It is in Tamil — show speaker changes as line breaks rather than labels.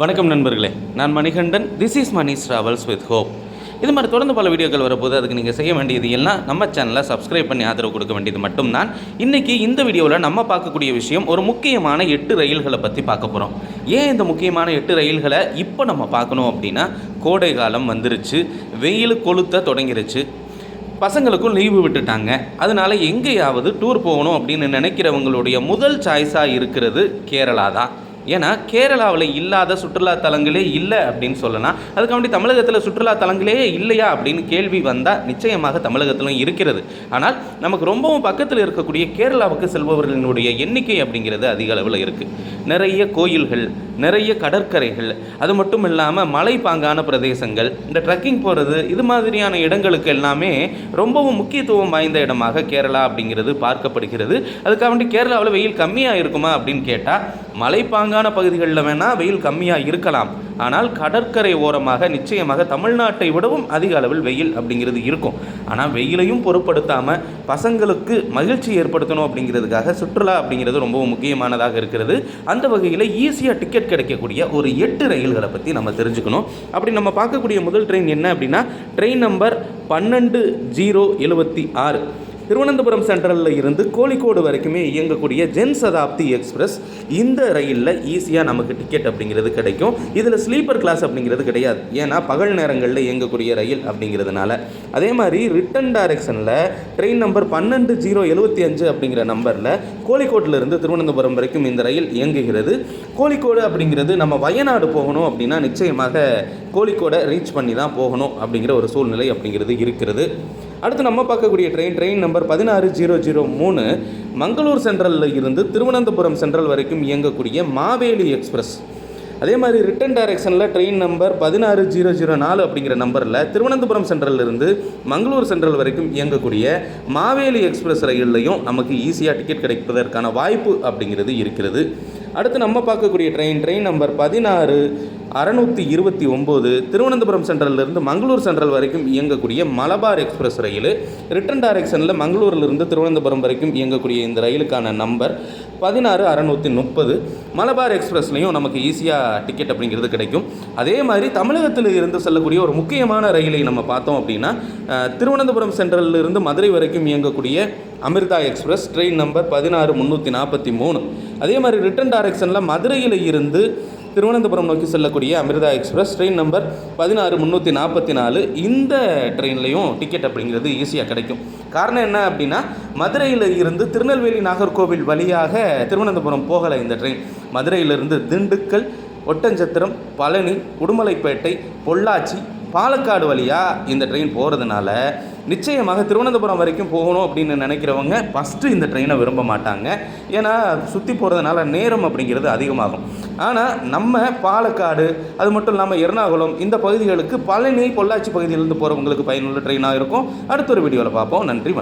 வணக்கம் நண்பர்களே. நான் Manikandan. This is Mani travels with hope இது மாதிரி தொடர்ந்து பல வீடியோக்கள் வரப்போது அதுக்கு நீங்கள் செய்ய வேண்டியது எல்லாம் நம்ம சேனலை சப்ஸ்கிரைப் பண்ணி ஆதரவு கொடுக்க வேண்டியது மட்டும்தான். இன்றைக்கி இந்த வீடியோவில் நம்ம பார்க்கக்கூடிய விஷயம் ஒரு முக்கியமான எட்டு ரயில்களை பற்றி பார்க்க போகிறோம் ஏன் இந்த முக்கியமான எட்டு ரயில்களை இப்போ நம்ம பார்க்கணும் அப்படின்னா கோடை காலம் வந்துருச்சு வெயில் கொளுத்த தொடங்கிருச்சு. பசங்களுக்கும் லீவு விட்டுட்டாங்க. அதனால் எங்கேயாவது டூர் போகணும் அப்படின்னு நினைக்கிறவங்களுடைய முதல் சாய்ஸாக இருக்கிறது கேரளா தான். ஏன்னா கேரளாவில் இல்லாத சுற்றுலா தலங்களே இல்லை அப்படின்னு சொல்லலாம். அதுக்காண்டி தமிழகத்தில் சுற்றுலா தலங்களே இல்லையா அப்படின்னு கேள்வி வந்தால் நிச்சயமாக தமிழகத்திலும் இருக்கிறது. ஆனால் நமக்கு ரொம்பவும் பக்கத்தில் இருக்கக்கூடிய கேரளாவுக்கு செல்பவர்களினுடைய எண்ணிக்கை அப்படிங்கிறது அதிக அளவில் இருக்குது நிறைய கோயில்கள் நிறைய கடற்கரைகள் அது மட்டும் இல்லாமல் மலைப்பாங்கான பிரதேசங்கள் இந்த ட்ரக்கிங் போகிறது இது மாதிரியான இடங்களுக்கு எல்லாமே ரொம்பவும் முக்கியத்துவம் வாய்ந்த இடமாக கேரளா அப்படிங்கிறது பார்க்கப்படுகிறது. அதுக்காக வேண்டி கேரளாவில் வெயில் கம்மியாக இருக்குமா அப்படின்னு கேட்டால் மலைப்பாங்க மலைப்பாங்கான பகுதிகளில் வேணால் வெயில் கம்மியாக இருக்கலாம். ஆனால் கடற்கரை ஓரமாக நிச்சயமாக தமிழ்நாட்டை விடவும் அதிக அளவில் வெயில் அப்படிங்கிறது இருக்கும். ஆனால் வெயிலையும் பொருட்படுத்தாமல் பசங்களுக்கு மகிழ்ச்சி ஏற்படுத்தணும் அப்படிங்கிறதுக்காக சுற்றுலா அப்படிங்கிறது ரொம்பவும் முக்கியமானதாக இருக்கிறது. அந்த வகையில் ஈஸியாக டிக்கெட் கிடைக்கக்கூடிய ஒரு எட்டு ரயில்களை பற்றி நம்ம தெரிஞ்சுக்கணும். அப்படி நம்ம பார்க்கக்கூடிய முதல் ட்ரெயின் என்ன அப்படின்னா ட்ரெயின் நம்பர் பன்னெண்டு ஜீரோ எழுபத்தி ஆறு. திருவனந்தபுரம் சென்ட்ரலில் இருந்து கோழிக்கோடு வரைக்குமே இயங்கக்கூடிய ஜென் சதாப்தி எக்ஸ்பிரஸ் இந்த ரயிலில் ஈஸியாக நமக்கு டிக்கெட் அப்படிங்கிறது கிடைக்கும். இதில் ஸ்லீப்பர் கிளாஸ் அப்படிங்கிறது கிடையாது. ஏன்னா பகல் நேரங்களில் இயங்கக்கூடிய ரயில் அப்படிங்கிறதுனால. அதே மாதிரி ரிட்டன் டைரக்ஷனில் ட்ரெயின் நம்பர் பன்னெண்டு ஜீரோ எழுபத்தி அஞ்சு அப்படிங்கிற நம்பரில் கோழிக்கோட்டிலிருந்து திருவனந்தபுரம் வரைக்கும் இந்த ரயில் இயங்குகிறது. கோழிக்கோடு அப்படிங்கிறது நம்ம வயநாடு போகணும் அப்படின்னா நிச்சயமாக கோழிக்கோடை ரீச் பண்ணி தான் போகணும் அப்படிங்கிற ஒரு சூழ்நிலை அப்படிங்கிறது இருக்கிறது. அடுத்து நம்ம பார்க்கக்கூடிய ட்ரெயின் ட்ரெயின் நம்பர் பதினாறு ஜீரோ ஜீரோ மூணு மங்களூர் சென்ட்ரலில் இருந்து திருவனந்தபுரம் சென்ட்ரல் வரைக்கும் இயங்கக்கூடிய மாவேலி எக்ஸ்பிரஸ் அதே மாதிரி ரிட்டன் டைரக்ஷனில் ட்ரெயின் நம்பர் பதினாறு ஜீரோ ஜீரோ நாலு அப்படிங்கிற நம்பரில் திருவனந்தபுரம் சென்ட்ரல்ல இருந்து மங்களூர் சென்ட்ரல் வரைக்கும் இயங்கக்கூடிய மாவேலி எக்ஸ்பிரஸ் ரயில்லையும் நமக்கு ஈஸியாக டிக்கெட் கிடைப்பதற்கான வாய்ப்பு அப்படிங்கிறது இருக்கிறது. அடுத்து நம்ம பார்க்கக்கூடிய ட்ரெயின் ட்ரெயின் நம்பர் பதினாறு அறநூற்றி இருபத்தி ஒம்பது திருவனந்தபுரம் சென்ட்ரல்லேருந்து மங்களூர் சென்ட்ரல் வரைக்கும் இயங்கக்கூடிய மலபார் எக்ஸ்பிரஸ் ரயில். ரிட்டன் டைரக்ஷனில் மங்களூரிலிருந்து திருவனந்தபுரம் வரைக்கும் இயங்கக்கூடிய இந்த ரயிலுக்கான நம்பர் பதினாறு அறநூற்றி முப்பது. மலபார் எக்ஸ்பிரஸ்லையும் நமக்கு ஈஸியாக டிக்கெட் அப்படிங்கிறது கிடைக்கும். அதே மாதிரி தமிழகத்தில் இருந்து செல்லக்கூடிய ஒரு முக்கியமான ரயிலை நம்ம பார்த்தோம் அப்படின்னா திருவனந்தபுரம் சென்ட்ரல்லிருந்து மதுரை வரைக்கும் இயங்கக்கூடிய அமிர்தா எக்ஸ்பிரஸ் ட்ரெயின் நம்பர் பதினாறு முந்நூற்றி நாற்பத்தி மூணு. அதே மாதிரி ரிட்டன் டைரக்ஷனில் மதுரையில் இருந்து திருவனந்தபுரம் நோக்கி செல்லக்கூடிய அமிர்தா எக்ஸ்பிரஸ் ட்ரெயின் நம்பர் பதினாறு முந்நூற்றி நாற்பத்தி நாலு இந்த ட்ரெயின்லையும் டிக்கெட் அப்படிங்கிறது ஈஸியாக கிடைக்கும். காரணம் என்ன அப்படின்னா மதுரையில் இருந்து திருநெல்வேலி நாகர்கோவில் வழியாக திருவனந்தபுரம் போகலை இந்த ட்ரெயின். மதுரையிலிருந்து திண்டுக்கல் ஒட்டஞ்சத்திரம் பழனி உடுமலைப்பேட்டை பொள்ளாச்சி பாலக்காடு வழியாக இந்த ட்ரெயின் போகிறதுனால நிச்சயமாக திருவனந்தபுரம் வரைக்கும் போகணும் அப்படின்னு நினைக்கிறவங்க ஃபஸ்ட்டு இந்த ட்ரெயினை விரும்ப மாட்டாங்க. ஏன்னா சுற்றி போகிறதுனால நேரம் அப்படிங்கிறது அதிகமாகும். ஆனால் நம்ம பாலக்காடு அது மட்டும் இல்லாமல் எர்ணாகுளம் இந்த பகுதிகளுக்கு பழனி பொள்ளாச்சி பகுதியிலேருந்து போகிறவங்களுக்கு பயனுள்ள ட்ரெயினாக இருக்கும். அடுத்த ஒரு வீடியோவில் பார்ப்போம். நன்றி